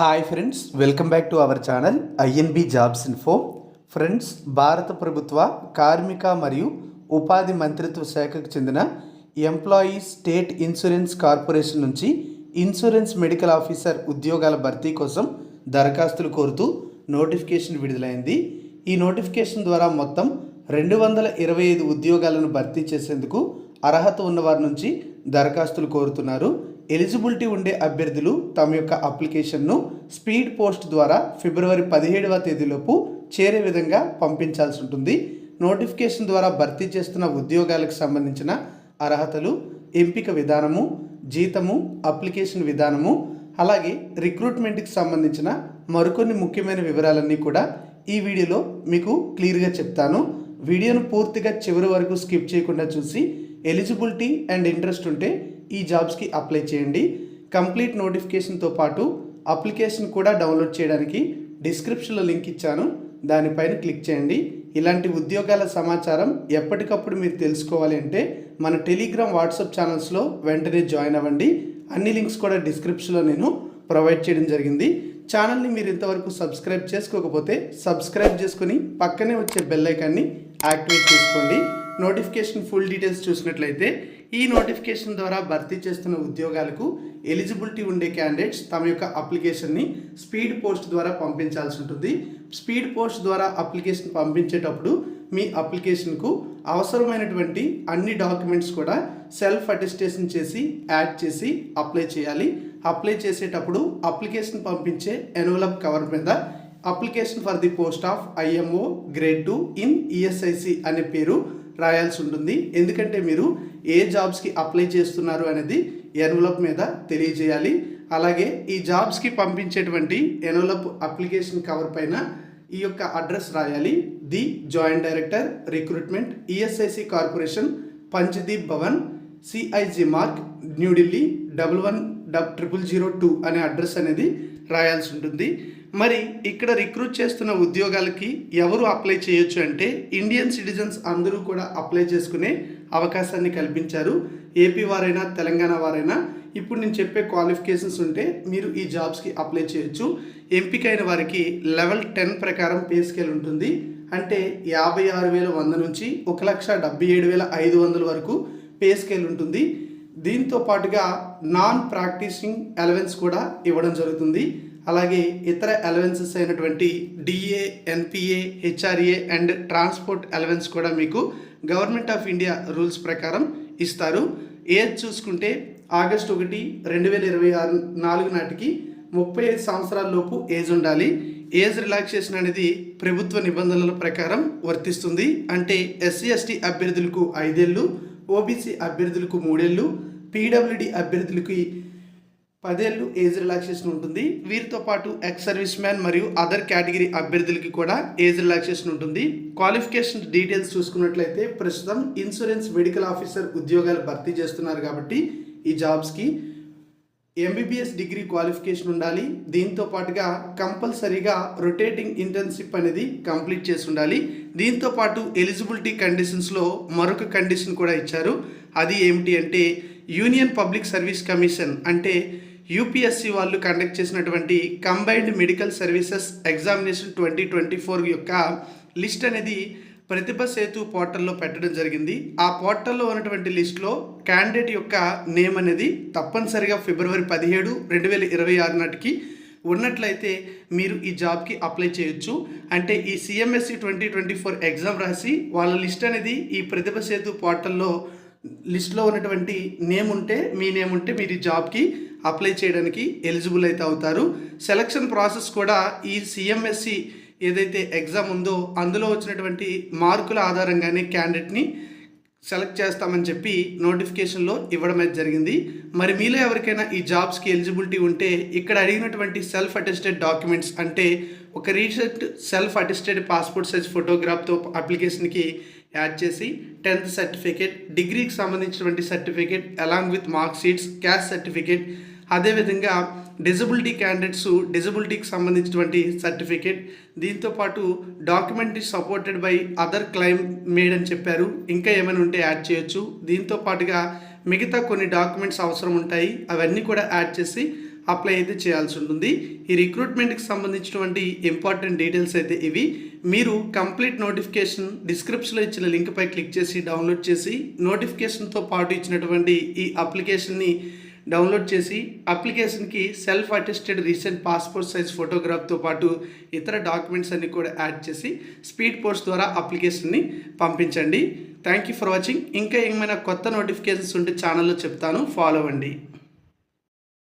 Hi friends welcome back to our channel INB jobs info friends భారత ప్రభుత్వ కార్మిక మరియు ఉపాధి మంత్రిత్వ శాఖకు చెందిన ఎంప్లాయీస్ స్టేట్ ఇన్సూరెన్స్ కార్పొరేషన్ నుంచి ఇన్సూరెన్స్ మెడికల్ ఆఫీసర్ ఉద్యోగాల భర్తీ కోసం దరఖాస్తులు కోరుతూ నోటిఫికేషన్ విడుదలైంది ఈ నోటిఫికేషన్ ద్వారా మొత్తం రెండు వందల ఇరవై ఐదు ఉద్యోగాలను భర్తీ చేసేందుకు అర్హత ఉన్నవారి నుంచి దరఖాస్తులు కోరుతున్నారు. ఎలిజిబిలిటీ ఉండే అభ్యర్థులు తమ యొక్క అప్లికేషన్ను స్పీడ్ పోస్ట్ ద్వారా ఫిబ్రవరి పదిహేడవ తేదీలోపు చేరే విధంగా పంపించాల్సి ఉంటుంది. నోటిఫికేషన్ ద్వారా భర్తీ చేస్తున్న ఉద్యోగాలకు సంబంధించిన అర్హతలు ఎంపిక విధానము జీతము అప్లికేషన్ విధానము అలాగే రిక్రూట్మెంట్కి సంబంధించిన మరికొన్ని ముఖ్యమైన వివరాలన్నీ కూడా ఈ వీడియోలో మీకు క్లియర్గా చెప్తాను. వీడియోను పూర్తిగా చివరి వరకు స్కిప్ చేయకుండా చూసి ఎలిజిబిలిటీ అండ్ ఇంట్రెస్ట్ ఉంటే ఈ జాబ్స్కి అప్లై చేయండి. కంప్లీట్ నోటిఫికేషన్తో పాటు అప్లికేషన్ కూడా డౌన్లోడ్ చేయడానికి డిస్క్రిప్షన్లో లింక్ ఇచ్చాను. దానిపైన క్లిక్ చేయండి. ఇలాంటి ఉద్యోగాల సమాచారం ఎప్పటికప్పుడు మీరు తెలుసుకోవాలి అంటే మన టెలిగ్రామ్ వాట్సాప్ ఛానల్స్లో వెంటనే జాయిన్ అవ్వండి. అన్ని లింక్స్ కూడా డిస్క్రిప్షన్లో నేను ప్రొవైడ్ చేయడం జరిగింది. ఛానల్ని మీరు ఇంతవరకు సబ్స్క్రైబ్ చేసుకోకపోతే సబ్స్క్రైబ్ చేసుకుని పక్కనే వచ్చే బెల్ ఐకాన్ని యాక్టివేట్ చేసుకోండి. నోటిఫికేషన్ ఫుల్ డీటెయిల్స్ చూసినట్లయితే ఈ నోటిఫికేషన్ ద్వారా భర్తీ చేస్తున్న ఉద్యోగాలకు ఎలిజిబిలిటీ ఉండే క్యాండిడేట్స్ తమ యొక్క అప్లికేషన్ని స్పీడ్ పోస్ట్ ద్వారా పంపించాల్సి ఉంటుంది. స్పీడ్ పోస్ట్ ద్వారా అప్లికేషన్ పంపించేటప్పుడు మీ అప్లికేషన్కు అవసరమైనటువంటి అన్ని డాక్యుమెంట్స్ కూడా సెల్ఫ్ అటెస్టేషన్ చేసి యాడ్ చేసి అప్లై చేయాలి. అప్లై చేసేటప్పుడు అప్లికేషన్ పంపించే ఎన్వలప్ కవర్ మీద application for the post of IMO grade two in ESIC అనే పేరు రాయాల్సి ఉంటుంది. ఎందుకంటే మీరు ఏ జాబ్స్కి అప్లై చేస్తున్నారు అనేది ఎన్వలప్ మీద తెలియజేయాలి. అలాగే ఈ జాబ్స్కి పంపించేటువంటి ఎన్వలప్ అప్లికేషన్ కవర్ పైన ఈ యొక్క అడ్రస్ రాయాలి. The joint director recruitment ESIC corporation Panchdeep Bhawan CIG Marg New Delhi double one dub triple zero two అనే అడ్రస్ అనేది రాయాల్సి ఉంటుంది. మరి ఇక్కడ రిక్రూట్ చేస్తున్న ఉద్యోగాలకి ఎవరు అప్లై చేయొచ్చు అంటే ఇండియన్ సిటిజన్స్ అందరూ కూడా అప్లై చేసుకునే అవకాశాన్ని కల్పించారు. ఏపీ వారైనా తెలంగాణ వారైనా ఇప్పుడు నేను చెప్పే క్వాలిఫికేషన్స్ ఉంటే మీరు ఈ జాబ్స్కి అప్లై చేయొచ్చు. ఎంపికైన వారికి లెవెల్ టెన్ ప్రకారం పే స్కేల్ ఉంటుంది. అంటే యాభై ఆరు వేల వంద నుంచి ఒక లక్ష డెబ్బై ఏడు వేల ఐదు వందల వరకు పే స్కేల్ ఉంటుంది. దీంతో పాటుగా నాన్ ప్రాక్టీసింగ్ అలవెన్స్ కూడా ఇవ్వడం జరుగుతుంది. అలాగే ఇతర అలవెన్సెస్ అయినటువంటి DA NPA HRA and transport allowance కూడా మీకు గవర్నమెంట్ ఆఫ్ ఇండియా రూల్స్ ప్రకారం ఇస్తారు. ఏజ్ చూసుకుంటే ఆగస్ట్ ఒకటి రెండు వేల ఇరవై ఆరు నాలుగు నాటికి ముప్పై ఐదు సంవత్సరాల లోపు ఏజ్ ఉండాలి. ఏజ్ రిలాక్సేషన్ అనేది ప్రభుత్వ నిబంధనల ప్రకారం వర్తిస్తుంది. అంటే ఎస్సీ ఎస్టీ అభ్యర్థులకు ఐదేళ్ళు ఓబీసీ అభ్యర్థులకు మూడేళ్ళు పీడబ్ల్యూడి అభ్యర్థులకి పదేళ్ళు ఏజ్ రిలాక్సేషన్ ఉంటుంది. వీరితో పాటు ఎక్స్ సర్వీస్ మ్యాన్ మరియు అదర్ కేటగిరీ అభ్యర్థులకి కూడా ఏజ్ రిలాక్సేషన్ ఉంటుంది. క్వాలిఫికేషన్ డీటెయిల్స్ చూసుకున్నట్లయితే ప్రస్తుతం ఇన్సూరెన్స్ మెడికల్ ఆఫీసర్ ఉద్యోగాలు భర్తీ చేస్తున్నారు కాబట్టి ఈ జాబ్స్కి ఎంబీబీఎస్ డిగ్రీ క్వాలిఫికేషన్ ఉండాలి. దీంతో పాటుగా కంపల్సరీగా రొటేటింగ్ ఇంటర్న్షిప్ అనేది కంప్లీట్ చేసి ఉండాలి. దీంతో పాటు ఎలిజిబిలిటీ కండిషన్స్లో మరొక కండిషన్ కూడా ఇచ్చారు. అది ఏమిటి అంటే యూనియన్ పబ్లిక్ సర్వీస్ కమిషన్ అంటే యూపీఎస్సి వాళ్ళు కండక్ట్ చేసినటువంటి combined medical services examination twenty twenty four యొక్క లిస్ట్ అనేది ప్రతిభ సేతు పోర్టల్లో పెట్టడం జరిగింది. ఆ పోర్టల్లో ఉన్నటువంటి లిస్ట్లో క్యాండిడేట్ యొక్క నేమ్ అనేది తప్పనిసరిగా ఫిబ్రవరి పదిహేడు రెండు వేల ఇరవై ఆరు నాటికి ఉన్నట్లయితే మీరు ఈ జాబ్కి అప్లై చేయొచ్చు. అంటే ఈ CMSC twenty twenty four exam రాసి వాళ్ళ లిస్ట్ అనేది ఈ ప్రతిభ సేతు పోర్టల్లో లిస్ట్లో ఉన్నటువంటి నేమ్ ఉంటే మీ నేమ్ ఉంటే మీరు ఈ జాబ్కి అప్లై చేయడానికి ఎలిజిబుల్ అయితే అవుతారు. సెలక్షన్ ప్రాసెస్ కూడా ఈ సిఎంఎస్సి ఏదైతే ఎగ్జామ్ ఉందో అందులో వచ్చినటువంటి మార్కుల ఆధారంగానే క్యాండిడేట్ని సెలెక్ట్ చేస్తామని చెప్పి నోటిఫికేషన్లో ఇవ్వడం అయితే జరిగింది. మరి మీలో ఎవరికైనా ఈ జాబ్స్కి ఎలిజిబిలిటీ ఉంటే ఇక్కడ అడిగినటువంటి సెల్ఫ్ అటెస్టెడ్ డాక్యుమెంట్స్ అంటే ఒక recent self attested passport size ఫోటోగ్రాఫ్తో అప్లికేషన్కి యాడ్ చేసి టెన్త్ సర్టిఫికేట్ డిగ్రీకి సంబంధించినటువంటి certificate along with mark sheets caste certificate అదేవిధంగా డిజబిలిటీ క్యాండిడేట్స్ డిజబిలిటీకి సంబంధించినటువంటి సర్టిఫికేట్. దీంతోపాటు document supported by other claim made అని చెప్పారు. ఇంకా ఏమైనా ఉంటే యాడ్ చేయొచ్చు. దీంతో పాటుగా మిగతా కొన్ని డాక్యుమెంట్స్ అవసరం ఉంటాయి. అవన్నీ కూడా యాడ్ చేసి అప్లై అయితే చేయాల్సి ఉంటుంది. ఈ రిక్రూట్మెంట్కి సంబంధించినటువంటి ఇంపార్టెంట్ డీటెయిల్స్ అయితే ఇవి. మీరు కంప్లీట్ నోటిఫికేషన్ డిస్క్రిప్షన్లో ఇచ్చిన లింక్పై క్లిక్ చేసి డౌన్లోడ్ చేసి నోటిఫికేషన్తో పాటు ఇచ్చినటువంటి ఈ అప్లికేషన్ని డౌన్లోడ్ చేసి అప్లికేషన్కి self attested recent passport size ఫోటోగ్రాఫ్తో పాటు ఇతర డాక్యుమెంట్స్ అన్ని కూడా యాడ్ చేసి స్పీడ్ పోస్ట్ ద్వారా అప్లికేషన్ని పంపించండి. థ్యాంక్ యూ ఫర్ వాచింగ్ ఇంకా ఏమైనా కొత్త నోటిఫికేషన్స్ ఉంటే ఛానల్లో చెప్తాను. ఫాలో అవ్వండి